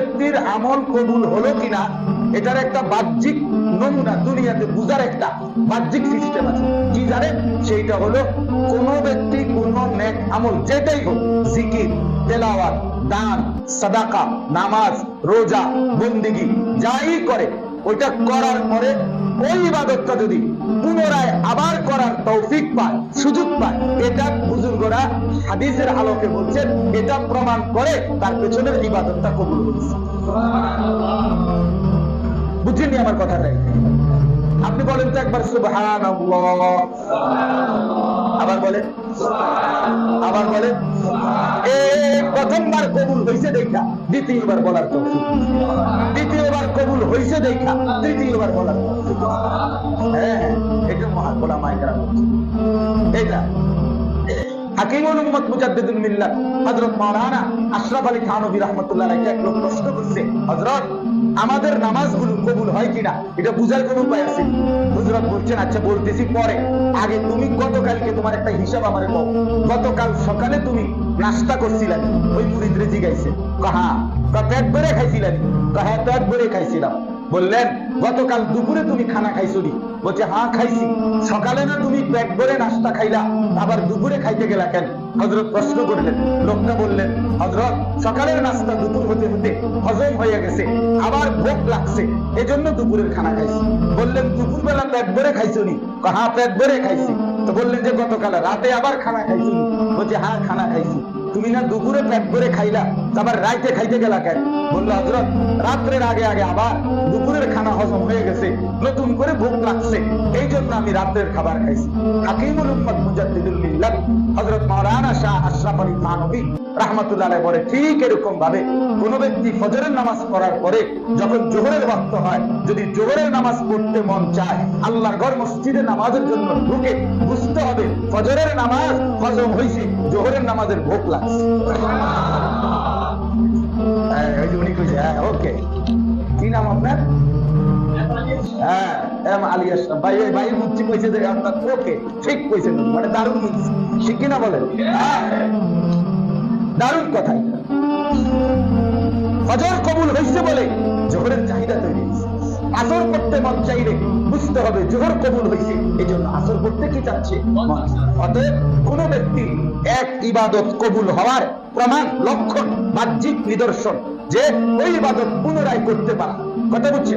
ব্যক্তির আমল কবুল হলো কিনা, এটার একটা বাহ্যিক নমুনা, দুনিয়াতে বুঝার একটা বাহ্যিক সিস্টেম আছে। কি জানেন সেইটা হলো কোন ব্যক্তি কোন নেক আমল, যেটাই হোক, জিকির, তেলাওয়াত, দান, সাদাকা, নামাজ, রোজা, বন্দিগি, যাই করে ওইটা করার পরে ওই ইবাদতটা যদি পুনরায় আবার করার তৌফিক পায়, সুযোগ পায়, এটা বুজুর্গরা হাদিসের আলোকে বলছেন, এটা প্রমাণ করে তার পেছনের ইবাদতটা কবুল হয়েছে বুঝেননি আমার কথাটাই আপনি বলেন তো একবার সুবহান আবার বলেন। আবার বলেন। এ প্রথমবার কবুল হয়েছে দেখা, দ্বিতীয়বার বলার তৌফিক। দ্বিতীয়বার হয়েছে দেখা। তৃতীয়বার বলার হ্যাঁ। হ্যাঁ, এটা মায়েরা এটা আমাদের নামাজগুলো কবুল হয় কিনা? এটা বুঝার কোনো উপায় আছে? হুজরত বলছেন আচ্ছা বলতেছি পরে। আগে তুমি গতকালকে তোমার একটা হিসাব আমারে কও গতকাল সকালে তুমি নাস্তা করছিলেন ওই মুরিদরে জিগাইছে। কাহা? পেট ভরে খাইছিলেন কাহা পেট খাইছিলাম। বললেন, গতকাল দুপুরে তুমি খানা খাইছো নি বলছে হ্যাঁ খাইছি। সকালে না তুমি পেট ভরে নাস্তা খাইলা, আবার দুপুরে খাইতে গেলা কেন? হজরত প্রশ্ন করলেন। লোকটা বললেন হজরত সকালের নাস্তা দুপুর হতে হতে হজম হয়ে গেছে, আবার ভোগ লাগছে, এজন্য দুপুরের খানা খাইছি। বললেন দুপুর বেলা পেট ভরে খাইছো নি হ্যাঁ পেট ভরে খাইছি। তো বললেন যে, গতকাল রাতে আবার খানা খাইছো নি বলছে হ্যাঁ খানা খাইছি। তুমি না দুপুরে প্যাক করে খাইলা আবার রাইতে খাইতে গেলা কেন? বলল হজরত রাত্রের আগে আগে আবার দুপুরের খানা হজম হয়ে গেছে, নতুন করে ভোগ লাগছে। এই জন্য আমি রাত্রের খাবার খাইছি। হাকিমুল উম্মত মুজাদ্দিদুল মিল্লাত মাওলানা শাহ আশরাফ আলী থানভী রাহমাতুল্লাহ বলে, ঠিক এরকম ভাবে কোন ব্যক্তি ফজরের নামাজ পড়ার পরে যখন জোহরের ওয়াক্ত হয়, যদি জোহরের নামাজ পড়তে মন চায়, আল্লাহর ঘর মসজিদে নামাজের জন্য ঢুকে, বুঝতে হবে ফজরের নামাজ হজম হয়েছে জোহরের নামাজের ভোগ লাগছে। হ্যাঁ, ওই উনি হ্যাঁ, ওকে হ্যাঁ এম আলী আসলাম ভাই ভাই মুচ্ছি কইছে যে আপনার ওকে ঠিক কইছেন মানে দারুণ কইছে ঠিক কিনা বলেন? হ্যাঁ, দারুণ কথা। ফজর কবুল হইছে বলে জোহরের চাহিদা তৈরি হয়েছে আসর করতে মন চাইলে বুঝতে হবে জোহর কবুল হয়েছে। এই জন্য আসর করতে কি চাচ্ছে? অতএব কোন ব্যক্তি এক ইবাদত কবুল হওয়ার প্রমাণ, লক্ষণ, বাহ্যিক নিদর্শন যে ওই ইবাদত পুনরায় করতে পারা। কথা বুঝছে